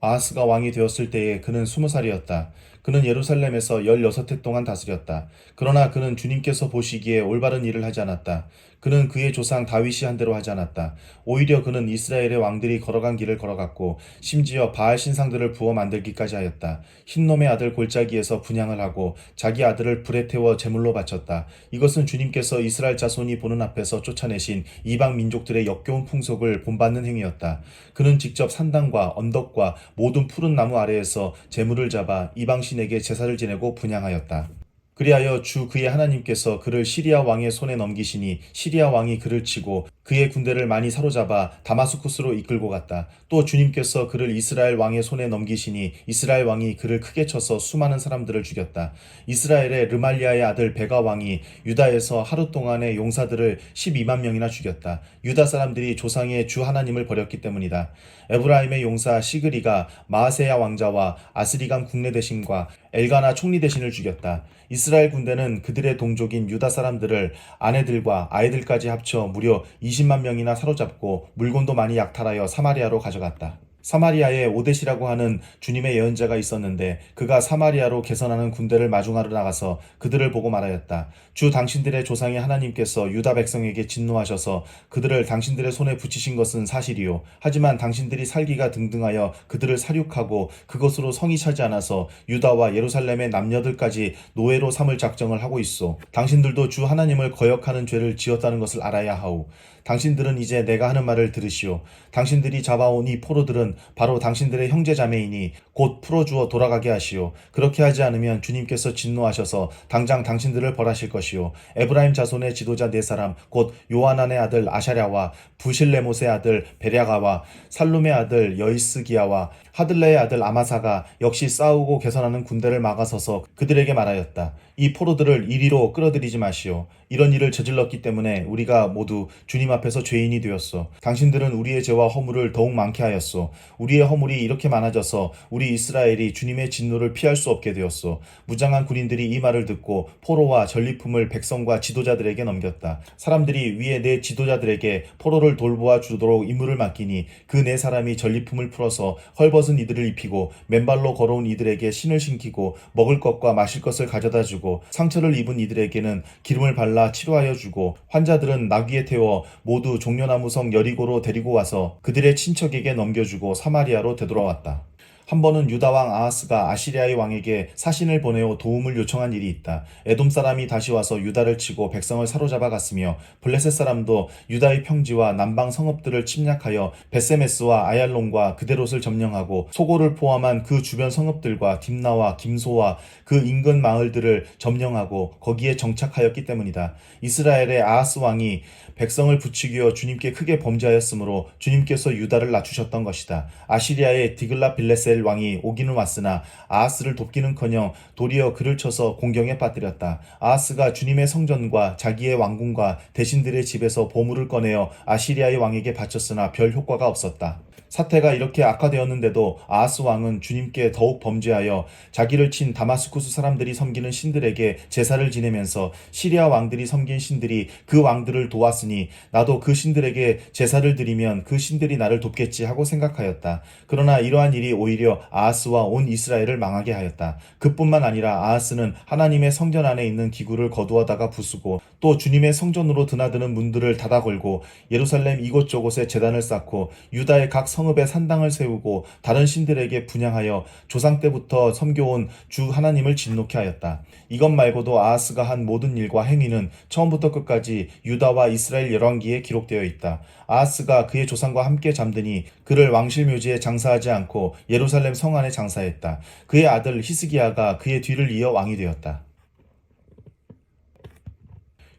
아하스가 왕이 되었을 때에 그는 스무 살이었다. 그는 예루살렘에서 열여섯 해 동안 다스렸다. 그러나 그는 주님께서 보시기에 올바른 일을 하지 않았다. 그는 그의 조상 다윗이 한 대로 하지 않았다. 오히려 그는 이스라엘의 왕들이 걸어간 길을 걸어갔고 심지어 바알 신상들을 부어 만들기까지 하였다. 흰놈의 아들 골짜기에서 분양을 하고 자기 아들을 불에 태워 제물로 바쳤다. 이것은 주님께서 이스라엘 자손이 보는 앞에서 쫓아내신 이방 민족들의 역겨운 풍속을 본받는 행위였다. 그는 직접 산당과 언덕과 모든 푸른 나무 아래에서 제물을 잡아 이방 신에게 제사를 지내고 분양하였다. 그리하여 주 그의 하나님께서 그를 시리아 왕의 손에 넘기시니 시리아 왕이 그를 치고 그의 군대를 많이 사로잡아 다마스쿠스로 이끌고 갔다. 또 주님께서 그를 이스라엘 왕의 손에 넘기시니 이스라엘 왕이 그를 크게 쳐서 수많은 사람들을 죽였다. 이스라엘의 르말리아의 아들 베가 왕이 유다에서 하루 동안의 용사들을 12만 명이나 죽였다. 유다 사람들이 조상의 주 하나님을 버렸기 때문이다. 에브라임의 용사 시그리가 마아세야 왕자와 아스리감 국내 대신과 엘가나 총리 대신을 죽였다. 이스라엘 군대는 그들의 동족인 유다 사람들을 아내들과 아이들까지 합쳐 무려 20만 명이나 사로잡고 물건도 많이 약탈하여 사마리아로 가져갔다. 사마리아에 오데시라고 하는 주님의 예언자가 있었는데 그가 사마리아로 개선하는 군대를 마중하러 나가서 그들을 보고 말하였다. 주 당신들의 조상의 하나님께서 유다 백성에게 진노하셔서 그들을 당신들의 손에 붙이신 것은 사실이요. 하지만 당신들이 살기가 등등하여 그들을 사륙하고 그것으로 성이 차지 않아서 유다와 예루살렘의 남녀들까지 노예로 삼을 작정을 하고 있어. 당신들도 주 하나님을 거역하는 죄를 지었다는 것을 알아야 하오. 당신들은 이제 내가 하는 말을 들으시오. 당신들이 잡아온 이 포로들은 바로 당신들의 형제 자매이니 곧 풀어주어 돌아가게 하시오. 그렇게 하지 않으면 주님께서 진노하셔서 당장 당신들을 벌하실 것이오. 에브라임 자손의 지도자 네 사람 곧 요하난의 아들 아샤랴와 부실레못의 아들 베랴가와 살룸의 아들 여이스기야와 하들레의 아들 아마사가 역시 싸우고 개선하는 군대를 막아서서 그들에게 말하였다. 이 포로들을 이리로 끌어들이지 마시오. 이런 일을 저질렀기 때문에 우리가 모두 주님 앞에서 죄인이 되었소. 당신들은 우리의 죄와 허물을 더욱 많게 하였소. 우리의 허물이 이렇게 많아져서 우리 이스라엘이 주님의 진노를 피할 수 없게 되었소. 무장한 군인들이 이 말을 듣고 포로와 전리품을 백성과 지도자들에게 넘겼다. 사람들이 위에 내 지도자들에게 포로를 돌보아 주도록 임무를 맡기니 그 네 사람이 전리품을 풀어서 헐벗은 이들을 입히고 맨발로 걸어온 이들에게 신을 신기고 먹을 것과 마실 것을 가져다 주고 상처를 입은 이들에게는 기름을 발라 치료하여 주고 환자들은 나귀에 태워 모두 종려나무성 여리고로 데리고 와서 그들의 친척에게 넘겨주고 사마리아로 되돌아왔다. 한 번은 유다 왕 아하스가 아시리아의 왕에게 사신을 보내어 도움을 요청한 일이 있다. 에돔 사람이 다시 와서 유다를 치고 백성을 사로잡아 갔으며 블레셋 사람도 유다의 평지와 남방 성읍들을 침략하여 베세메스와 아얄론과 그데롯을 점령하고 소고를 포함한 그 주변 성읍들과 딥나와 김소와 그 인근 마을들을 점령하고 거기에 정착하였기 때문이다. 이스라엘의 아하스 왕이 백성을 부추겨 주님께 크게 범죄하였으므로 주님께서 유다를 낮추셨던 것이다. 아시리아의 디글라 빌레셀 왕이 오기는 왔으나 아하스를 돕기는커녕 도리어 그를 쳐서 공경에 빠뜨렸다. 아하스가 주님의 성전과 자기의 왕궁과 대신들의 집에서 보물을 꺼내어 아시리아의 왕에게 바쳤으나 별 효과가 없었다. 사태가 이렇게 악화되었는데도 아하스 왕은 주님께 더욱 범죄하여 자기를 친 다마스쿠스 사람들이 섬기는 신들에게 제사를 지내면서 시리아 왕들이 섬긴 신들이 그 왕들을 도왔으니 나도 그 신들에게 제사를 드리면 그 신들이 나를 돕겠지 하고 생각하였다. 그러나 이러한 일이 오히려 아하스와 온 이스라엘을 망하게 하였다. 그뿐만 아니라 아하스는 하나님의 성전 안에 있는 기구를 거두어다가 부수고 또 주님의 성전으로 드나드는 문들을 닫아 걸고 예루살렘 이곳저곳에 재단을 쌓고 유다의 각 성 읍에 산당을 세우고 다른 신들에게 분양하여 조상 때부터 섬겨온 주 하나님을 진노케 하였다. 이것 말고도 아하스가 한 모든 일과 행위는 처음부터 끝까지 유다와 이스라엘 열왕기에 기록되어 있다. 아하스가 그의 조상과 함께 잠드니 그를 왕실 묘지에 장사하지 않고 예루살렘 성 안에 장사했다. 그의 아들 히스기야가 그의 뒤를 이어 왕이 되었다.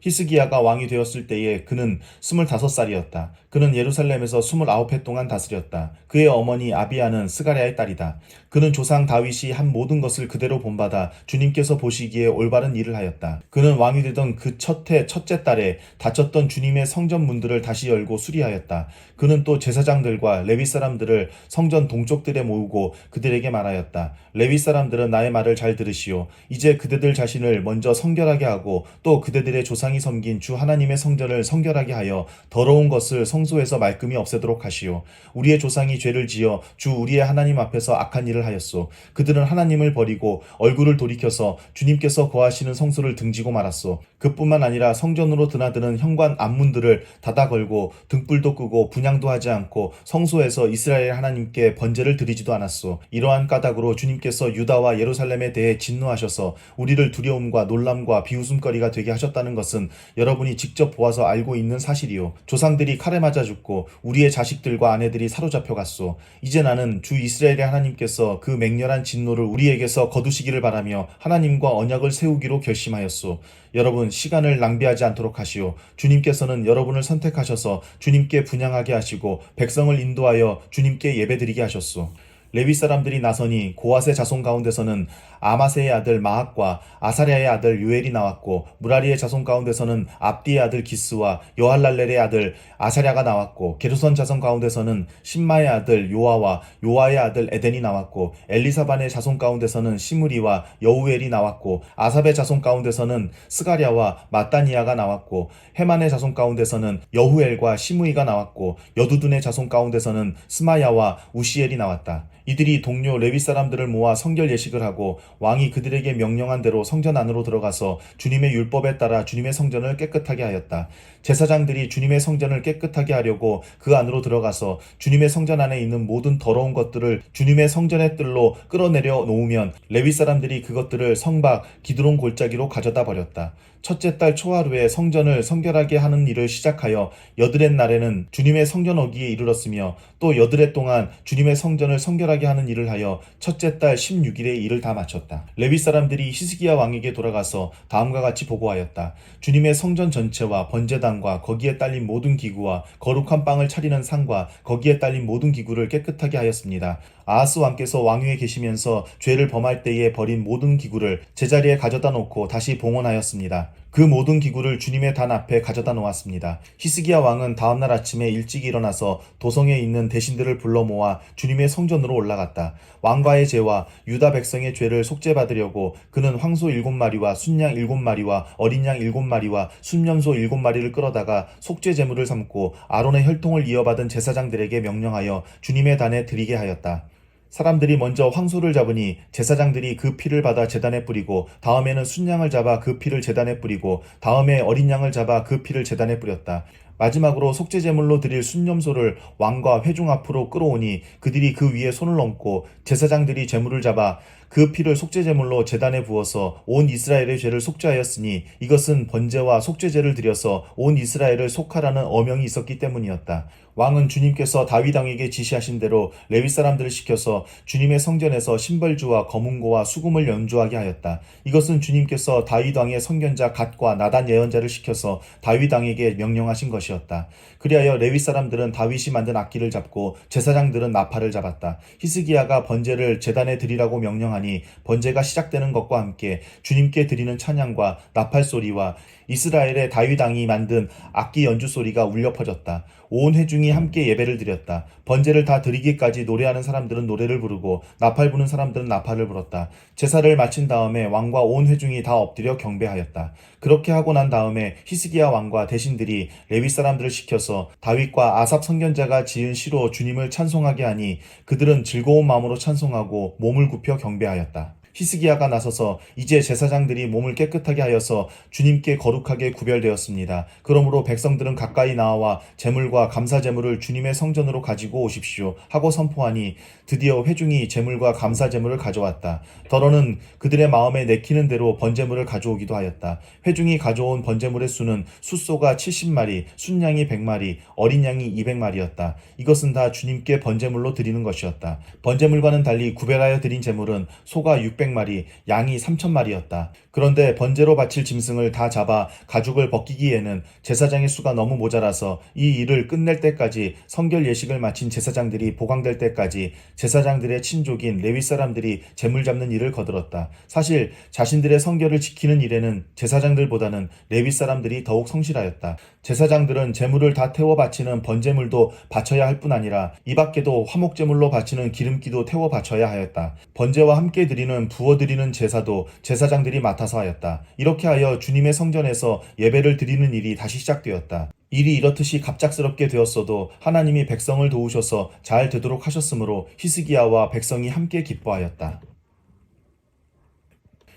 히스기야가 왕이 되었을 때에 그는 스물다섯 살이었다. 그는 예루살렘에서 스물아홉 해 동안 다스렸다. 그의 어머니 아비아는 스가랴의 딸이다. 그는 조상 다윗이 한 모든 것을 그대로 본받아 주님께서 보시기에 올바른 일을 하였다. 그는 왕이 되던 그 첫해 첫째 달에 닫혔던 주님의 성전 문들을 다시 열고 수리하였다. 그는 또 제사장들과 레위 사람들을 성전 동쪽들에 모으고 그들에게 말하였다. 레위 사람들은 나의 말을 잘 들으시오. 이제 그대들 자신을 먼저 성결하게 하고 또 그대들의 조상 조상이 섬긴 주 하나님의 성전을 성결하게 하여 더러운 것을 성 소에서 말끔히 없애도록 하시오. 우리의 조상이 죄를 지어 주 우리의 하나님 앞에서 악한 일을 하였소. 그들은 하나님을 버리고 얼굴을 돌이켜서 주님께서 거하시는 성소를 등지고 말았소. 그뿐만 아니라 성전으로 드나드는 현관 앞문들을 닫아 걸고 등불도 끄고 분양도 하지 않고 성소에서 이스라엘 하나님께 번제를 드리지도 않았소. 이러한 까닭으로 주님께서 유다와 예루살렘에 대해 진노하셔서 우리를 두려움과 놀람과 비웃음거리가 되게 하셨다는 것은 여러분이 직접 보아서 알고 있는 사실이요. 조상들이 칼에 맞아 죽고 우리의 자식들과 아내들이 사로잡혀 갔소. 이제 나는 주 이스라엘의 하나님께서 그 맹렬한 진노를 우리에게서 거두시기를 바라며 하나님과 언약을 세우기로 결심하였소. 여러분 시간을 낭비하지 않도록 하시오. 주님께서는 여러분을 선택하셔서 주님께 분양하게 하시고 백성을 인도하여 주님께 예배드리게 하셨소. 레위 사람들이 나서니 고아세 자손 가운데서는 아마세의 아들 마학과 아사랴의 아들 요엘이 나왔고 무라리의 자손 가운데서는 압디의 아들 기스와 여할랄렐의 아들 아사랴가 나왔고 게르선 자손 가운데서는 신마의 아들 요아와 요아의 아들 에덴이 나왔고 엘리사반의 자손 가운데서는 시므리와 여우엘이 나왔고 아삽의 자손 가운데서는 스가랴와 마따니아가 나왔고 헤만의 자손 가운데서는 여후엘과 시므이가 나왔고 여두둔의 자손 가운데서는 스마야와 우시엘이 나왔다. 이들이 동료 레위 사람들을 모아 성결 예식을 하고 왕이 그들에게 명령한 대로 성전 안으로 들어가서 주님의 율법에 따라 주님의 성전을 깨끗하게 하였다. 제사장들이 주님의 성전을 깨끗하게 하려고 그 안으로 들어가서 주님의 성전 안에 있는 모든 더러운 것들을 주님의 성전의 뜰로 끌어내려 놓으면 레위 사람들이 그것들을 성박 기드론 골짜기로 가져다 버렸다. 첫째 달 초하루에 성전을 성결하게 하는 일을 시작하여 여드렛 날에는 주님의 성전 어기에 이르렀으며 또 여드렛 동안 주님의 성전을 성결하게 하는 일을 하여 첫째 달 16일에 일을 다 마쳤다. 레위 사람들이 히스기야 왕에게 돌아가서 다음과 같이 보고하였다. 주님의 성전 전체와 번제단과 거기에 딸린 모든 기구와 거룩한 빵을 차리는 상과 거기에 딸린 모든 기구를 깨끗하게 하였습니다. 아하스 왕께서 왕위에 계시면서 죄를 범할 때에 버린 모든 기구를 제자리에 가져다 놓고 다시 봉헌하였습니다. 그 모든 기구를 주님의 단 앞에 가져다 놓았습니다. 히스기야 왕은 다음날 아침에 일찍 일어나서 도성에 있는 대신들을 불러 모아 주님의 성전으로 올라갔다. 왕과의 죄와 유다 백성의 죄를 속죄받으려고 그는 황소 일곱 마리와 순양 일곱 마리와 어린 양 일곱 마리와 순염소 일곱 마리를 끌어다가 속죄 제물을 삼고 아론의 혈통을 이어받은 제사장들에게 명령하여 주님의 단에 드리게 하였다. 사람들이 먼저 황소를 잡으니 제사장들이 그 피를 받아 제단에 뿌리고 다음에는 순양을 잡아 그 피를 제단에 뿌리고 다음에 어린 양을 잡아 그 피를 제단에 뿌렸다. 마지막으로 속죄 제물로 드릴 순념소를 왕과 회중 앞으로 끌어오니 그들이 그 위에 손을 얹고 제사장들이 제물을 잡아 그 피를 속죄 제물로 제단에 부어서 온 이스라엘의 죄를 속죄하였으니 이것은 번제와 속죄제를 드려서 온 이스라엘을 속하라는 어명이 있었기 때문이었다. 왕은 주님께서 다윗 왕에게 지시하신 대로 레위 사람들을 시켜서 주님의 성전에서 신벌주와 검은고와 수금을 연주하게 하였다. 이것은 주님께서 다윗 왕의 선견자 갓과 나단 예언자를 시켜서 다윗 왕에게 명령하신 것이었다. 그리하여 레위 사람들은 다윗이 만든 악기를 잡고 제사장들은 나팔을 잡았다. 히스기야가 번제를 제단에 드리라고 명령하니 번제가 시작되는 것과 함께 주님께 드리는 찬양과 나팔 소리와 이스라엘의 다윗 왕이 만든 악기 연주 소리가 울려 퍼졌다. 온 회중 이 함께 예배를 드렸다. 번제를 다 드리기까지 노래하는 사람들은 노래를 부르고 나팔 부는 사람들은 나팔을 불었다. 제사를 마친 다음에 왕과 온 회중이 다 엎드려 경배하였다. 그렇게 하고 난 다음에 히스기야 왕과 대신들이 레위 사람들을 시켜서 다윗과 아삽 선견자가 지은 시로 주님을 찬송하게 하니 그들은 즐거운 마음으로 찬송하고 몸을 굽혀 경배하였다. 히스기야가 나서서 이제 제사장들이 몸을 깨끗하게 하여서 주님께 거룩하게 구별되었습니다. 그러므로 백성들은 가까이 나와 제물과 감사 제물을 주님의 성전으로 가지고 오십시오 하고 선포하니 드디어 회중이 제물과 감사 제물을 가져왔다. 더러는 그들의 마음에 내키는 대로 번제물을 가져오기도 하였다. 회중이 가져온 번제물의 수는 숫소가 70마리, 순양이 100마리, 어린 양이 200마리였다. 이것은 다 주님께 번제물로 드리는 것이었다. 번제물과는 달리 구별하여 드린 제물은 소가 600 마리, 양이 3000마리였다. 그런데 번제로 바칠 짐승을 다 잡아 가죽을 벗기기에는 제사장의 수가 너무 모자라서 이 일을 끝낼 때까지 성결 예식을 마친 제사장들이 보강될 때까지 제사장들의 친족인 레위 사람들이 제물 잡는 일을 거들었다. 사실 자신들의 성결을 지키는 일에는 제사장들보다는 레위 사람들이 더욱 성실하였다. 제사장들은 제물을 다 태워 바치는 번제물도 바쳐야 할 뿐 아니라 이 밖에도 화목제물로 바치는 기름기도 태워 바쳐야 하였다. 번제와 함께 드리는 부어 드리는 제사도 제사장들이 맡아서 하였다. 이렇게 하여 주님의 성전에서 예배를 드리는 일이 다시 시작되었다. 일이 이렇듯이 갑작스럽게 되었어도 하나님이 백성을 도우셔서 잘 되도록 하셨으므로 히스기야와 백성이 함께 기뻐하였다.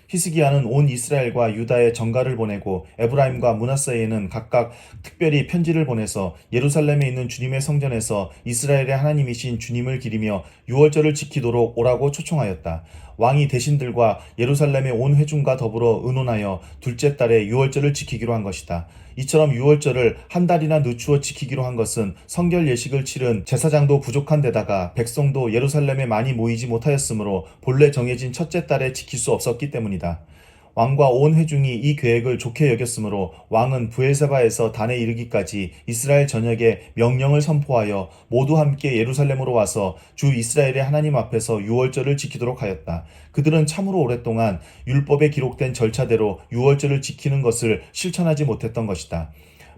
히스기야는 온 이스라엘과 유다에 전가를 보내고 에브라임과 문하세에는 각각 특별히 편지를 보내서 예루살렘에 있는 주님의 성전에서 이스라엘의 하나님이신 주님을 기리며 유월절을 지키도록 오라고 초청하였다. 왕이 대신들과 예루살렘의 온 회중과 더불어 의논하여 둘째 달에 유월절을 지키기로 한 것이다. 이처럼 유월절을 한 달이나 늦추어 지키기로 한 것은 성결 예식을 치른 제사장도 부족한 데다가 백성도 예루살렘에 많이 모이지 못하였으므로 본래 정해진 첫째 달에 지킬 수 없었기 때문이다. 왕과 온 회중이 이 계획을 좋게 여겼으므로 왕은 부엘세바에서 단에 이르기까지 이스라엘 전역에 명령을 선포하여 모두 함께 예루살렘으로 와서 주 이스라엘의 하나님 앞에서 유월절을 지키도록 하였다. 그들은 참으로 오랫동안 율법에 기록된 절차대로 유월절을 지키는 것을 실천하지 못했던 것이다.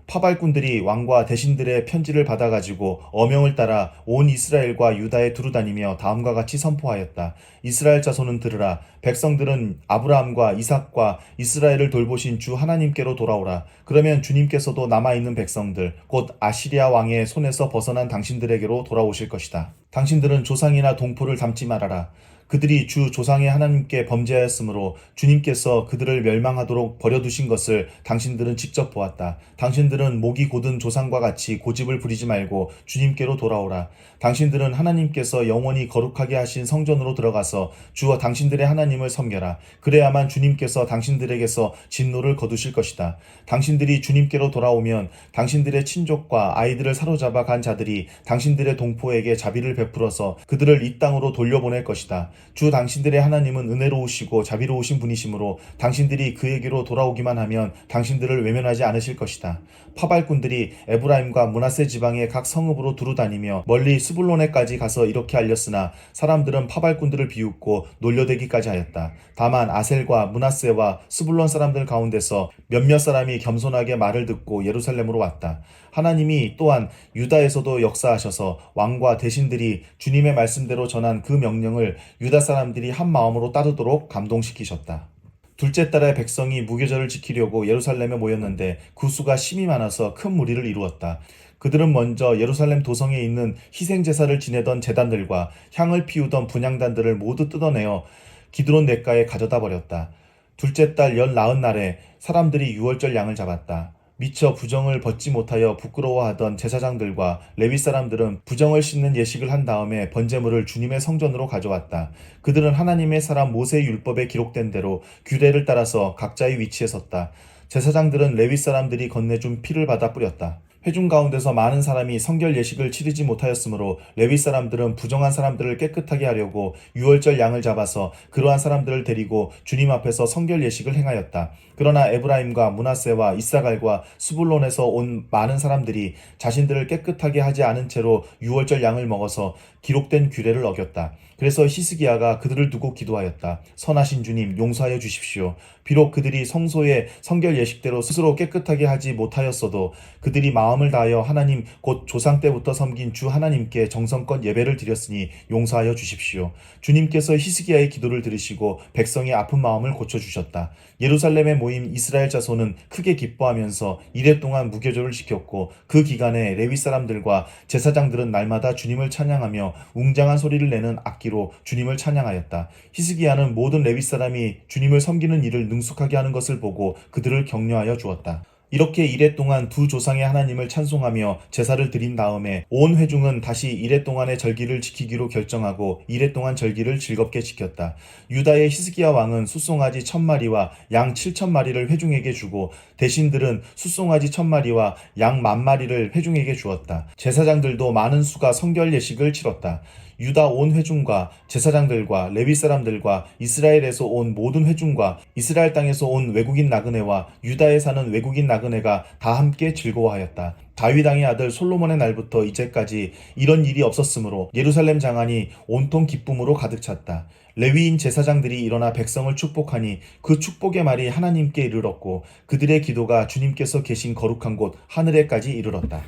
파발꾼들이 왕과 대신들의 편지를 받아가지고 어명을 따라 온 이스라엘과 유다에 두루 다니며 다음과 같이 선포하였다. 이스라엘 자손은 들으라. 백성들은 아브라함과 이삭과 이스라엘을 돌보신 주 하나님께로 돌아오라. 그러면 주님께서도 남아있는 백성들, 곧 아시리아 왕의 손에서 벗어난 당신들에게로 돌아오실 것이다. 당신들은 조상이나 동포를 닮지 말아라. 그들이 주 조상의 하나님께 범죄하였으므로 주님께서 그들을 멸망하도록 버려두신 것을 당신들은 직접 보았다. 당신들은 목이 곧은 조상과 같이 고집을 부리지 말고 주님께로 돌아오라. 당신들은 하나님께서 영원히 거룩하게 하신 성전으로 들어가서 주와 당신들의 하나님을 섬겨라. 그래야만 주님께서 당신들에게서 진노를 거두실 것이다. 당신들이 주님께로 돌아오면 당신들의 친족과 아이들을 사로잡아 간 자들이 당신들의 동포에게 자비를 베풀어서 그들을 이 땅으로 돌려보낼 것이다. 주 당신들의 하나님은 은혜로우시고 자비로우신 분이시므로 당신들이 그에게로 돌아오기만 하면 당신들을 외면하지 않으실 것이다. 파발꾼들이 에브라임과 문하세 지방의 각 성읍으로 두루 다니며 멀리 스불론에까지 가서 이렇게 알렸으나 사람들은 파발꾼들을 비웃고 놀려대기까지 하였다. 다만 아셀과 문하세와 스불론 사람들 가운데서 몇몇 사람이 겸손하게 말을 듣고 예루살렘으로 왔다. 하나님이 또한 유다에서도 역사하셔서 왕과 대신들이 주님의 말씀대로 전한 그 명령을 유다 사람들이 한 마음으로 따르도록 감동시키셨다. 둘째 달에 백성이 무교절을 지키려고 예루살렘에 모였는데 그 수가 심히 많아서 큰 무리를 이루었다. 그들은 먼저 예루살렘 도성에 있는 희생 제사를 지내던 재단들과 향을 피우던 분향단들을 모두 뜯어내어 기드론 냇가에 가져다 버렸다. 둘째 달열 나흔 날에 사람들이 유월절 양을 잡았다. 미처 부정을 벗지 못하여 부끄러워하던 제사장들과 레위 사람들은 부정을 씻는 예식을 한 다음에 번제물을 주님의 성전으로 가져왔다. 그들은 하나님의 사람 모세의 율법에 기록된 대로 규례를 따라서 각자의 위치에 섰다. 제사장들은 레위 사람들이 건네준 피를 받아 뿌렸다. 회중 가운데서 많은 사람이 성결 예식을 치르지 못하였으므로 레위 사람들은 부정한 사람들을 깨끗하게 하려고 유월절 양을 잡아서 그러한 사람들을 데리고 주님 앞에서 성결 예식을 행하였다. 그러나 에브라임과 문하세와 이사갈과 수불론에서 온 많은 사람들이 자신들을 깨끗하게 하지 않은 채로 유월절 양을 먹어서 기록된 규례를 어겼다. 그래서 히스기야가 그들을 두고 기도하였다. 선하신 주님 용서하여 주십시오. 비록 그들이 성소의 성결 예식대로 스스로 깨끗하게 하지 못하였어도 그들이 마음을 다하여 하나님 곧 조상 때부터 섬긴 주 하나님께 정성껏 예배를 드렸으니 용서하여 주십시오. 주님께서 히스기야의 기도를 들으시고 백성의 아픈 마음을 고쳐 주셨다. 예루살렘에 모인 이스라엘 자손은 크게 기뻐하면서 이래 동안 무교절을 지켰고 그 기간에 레위 사람들과 제사장들은 날마다 주님을 찬양하며 웅장한 소리를 내는 악기 로 주님을 찬양하였다. 히스기야는 모든 레위 사람이 주님을 섬기는 일을 능숙하게 하는 것을 보고 그들을 격려하여 주었다. 이렇게 이래 동안 두 조상의 하나님을 찬송하며 제사를 드린 다음에 온 회중은 다시 이래 동안의 절기를 지키기로 결정하고 이래 동안 절기를 즐겁게 지켰다. 유다의 히스기야 왕은 숫송아지 천 마리와 양 칠천 마리를 회중에게 주고 대신들은 숫송아지 천 마리와 양 만 마리를 회중에게 주었다. 제사장들도 많은 수가 성결 예식을 치렀다. 유다 온 회중과 제사장들과 레위 사람들과 이스라엘에서 온 모든 회중과 이스라엘 땅에서 온 외국인 나그네와 유다에 사는 외국인 나그네가 다 함께 즐거워하였다. 다윗 왕의 아들 솔로몬의 날부터 이제까지 이런 일이 없었으므로 예루살렘 장안이 온통 기쁨으로 가득 찼다. 레위인 제사장들이 일어나 백성을 축복하니 그 축복의 말이 하나님께 이르렀고 그들의 기도가 주님께서 계신 거룩한 곳 하늘에까지 이르렀다.